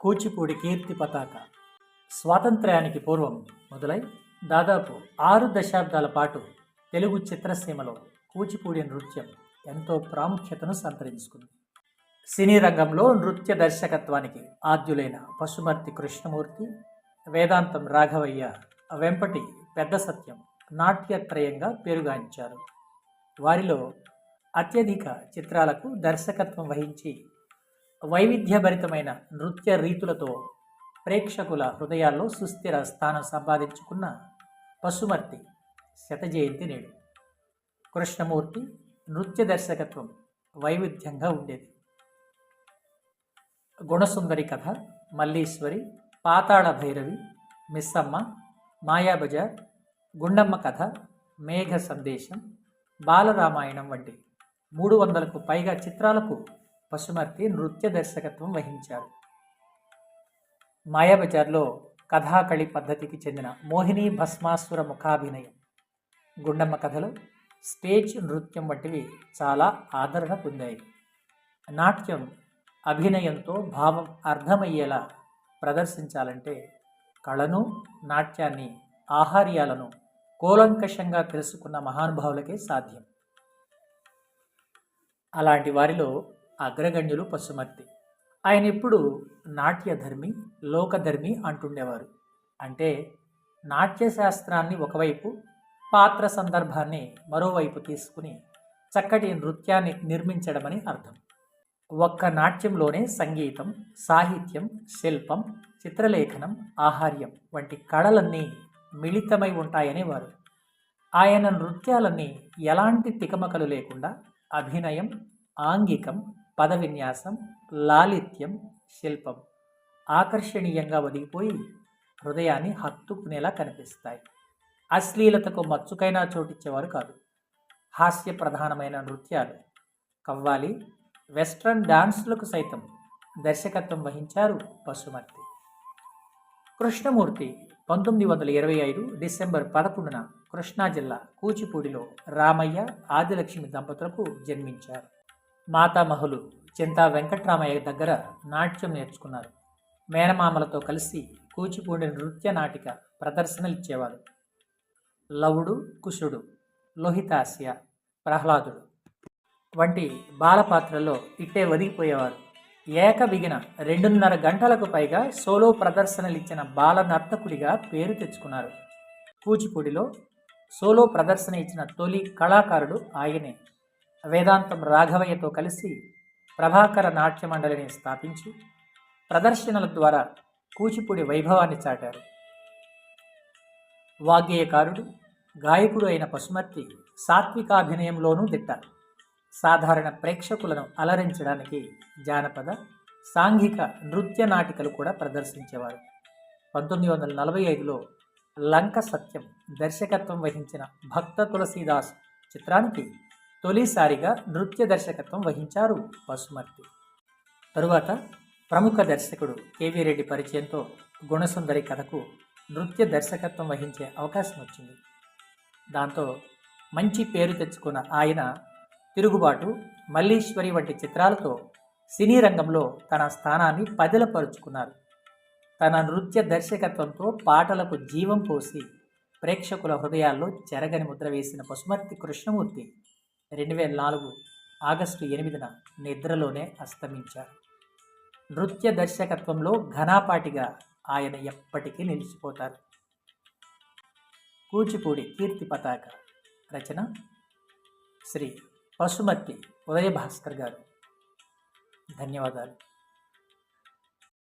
కూచిపూడి కీర్తి పతాక. స్వాతంత్ర్యానికి పూర్వం మొదలై దాదాపు ఆరు దశాబ్దాల పాటు తెలుగు చిత్రసీమలో కూచిపూడి నృత్యం ఎంతో ప్రాముఖ్యతను సంతరించుకుంది. సినీ రంగంలో నృత్య దర్శకత్వానికి ఆద్యులైన పశుమర్తి కృష్ణమూర్తి వేదాంతం రాఘవయ్య వెంపటి పెద్ద సత్యం నాట్యత్రయంగా పేరుగాంచారు. వారిలో అత్యధిక చిత్రాలకు దర్శకత్వం వహించి వైవిధ్యభరితమైన నృత్య రీతులతో ప్రేక్షకుల హృదయాల్లో సుస్థిర స్థానం సంపాదించుకున్న పశుమర్తి శత జయంతి నేడు. కృష్ణమూర్తి నృత్య దర్శకత్వం వైవిధ్యంగా ఉండేది. గుణసుందరి కథ మల్లీశ్వరి పాతాళ భైరవి మిస్సమ్మ మాయాబజార్ గుండమ్మ కథ మేఘ సందేశం బాలరామాయణం వంటి మూడు వందలకు పైగా చిత్రాలకు పశుమర్తి నృత్య దర్శకత్వం వహించారు. మాయాబజార్లో కథాకళి పద్ధతికి చెందిన మోహిని భస్మాసుర ముఖాభినయం. గుండమ్మ కథలు స్టేజ్ నృత్యం వంటివి చాలా ఆదరణ పొందాయి. నాట్యం అభినయంతో భావం అర్థమయ్యేలా ప్రదర్శించాలంటే కళను నాట్యాన్ని ఆహార్యాలను కూలంకషంగా తెలుసుకున్న మహానుభావులకే సాధ్యం. అలాంటి వారిలో అగ్రగణ్యులు పశుమర్తి. ఆయన ఇప్పుడు నాట్యధర్మి లోకధర్మి అంటుండేవారు. అంటే నాట్యశాస్త్రాన్ని ఒకవైపు పాత్ర సందర్భాన్ని మరోవైపు తీసుకుని చక్కటి నృత్యాన్ని నిర్మించడమని అర్థం. ఒక్క నాట్యంలోనే సంగీతం సాహిత్యం శిల్పం చిత్రలేఖనం ఆహార్యం వంటి కళలన్నీ మిళితమై ఉంటాయనేవారు. ఆయన నృత్యాలన్నీ ఎలాంటి తికమకలు లేకుండా అభినయం ఆంగికం పద విన్యాసం లాలిత్యం శిల్పం ఆకర్షణీయంగా ఒదిగిపోయి హృదయాన్ని హత్తుకునేలా కనిపిస్తాయి. అశ్లీలతకు మచ్చుకైనా చోటిచ్చేవారు కాదు. హాస్య ప్రధానమైన నృత్యాలు. కవ్వాలి వెస్ట్రన్ డాన్సులకు సైతం దర్శకత్వం వహించారు పశుమర్తి కృష్ణమూర్తి పంతొమ్మిది వందల ఇరవై ఐదు డిసెంబర్ పదకొండున కృష్ణా జిల్లా కూచిపూడిలో రామయ్య ఆదిలక్ష్మి దంపతులకు జన్మించారు. మాతామహులు చింతా వెంకట్రామయ్య దగ్గర నాట్యం నేర్చుకున్నారు. మేనమామలతో కలిసి కూచిపూడి నృత్య నాటిక ప్రదర్శనలు ఇచ్చేవారు లవుడు కుశుడు లోహితాస్య ప్రహ్లాదుడు వంటి బాలపాత్రల్లో ఇట్టే ఒదిగిపోయేవారు ఏకబిగిన రెండున్నర గంటలకు పైగా సోలో ప్రదర్శనలిచ్చిన బాల నర్తకుడిగా పేరు తెచ్చుకున్నారు. కూచిపూడిలో సోలో ప్రదర్శన ఇచ్చిన తొలి కళాకారుడు ఆయనే. వేదాంతం రాఘవయ్యతో కలిసి ప్రభాకర నాట్య మండలిని స్థాపించి ప్రదర్శనల ద్వారా కూచిపూడి వైభవాన్ని చాటారు. వాగ్గేయకారుడు గాయకుడు అయిన పశుమర్తి సాత్వికాభినయంలోనూ దిట్ట సాధారణ ప్రేక్షకులను అలరించడానికి జానపద సాంఘిక నృత్య నాటికలు కూడా ప్రదర్శించేవారు. పంతొమ్మిది వందల నలభై ఐదులో లంక సత్యం దర్శకత్వం వహించిన భక్త తులసీదాస్ చిత్రానికి తొలిసారిగా నృత్య దర్శకత్వం వహించారు పశుమర్తి తరువాత ప్రముఖ దర్శకుడు కేవీ రెడ్డి పరిచయంతో గుణసుందరి కథకు నృత్య దర్శకత్వం వహించే అవకాశం వచ్చింది. దాంతో మంచి పేరు తెచ్చుకున్న ఆయన తిరుగుబాటు మల్లీశ్వరి వంటి చిత్రాలతో సినీ రంగంలో తన స్థానాన్ని పదిలపరుచుకున్నారు. తన నృత్య దర్శకత్వంతో పాటలకు జీవం పోసి ప్రేక్షకుల హృదయాల్లో చెరగని ముద్ర వేసిన పశుమర్తి కృష్ణమూర్తి రెండు వేల నాలుగు ఆగస్టు ఎనిమిదిన నిద్రలోనే అస్తమించారు. నృత్య దర్శకత్వంలో ఘనాపాటిగా ఆయన ఎప్పటికీ నిలిచిపోతారు. కూచిపూడి కీర్తి పతాక రచన శ్రీ పశుమతి ఉదయ భాస్కర్ గారు. ధన్యవాదాలు.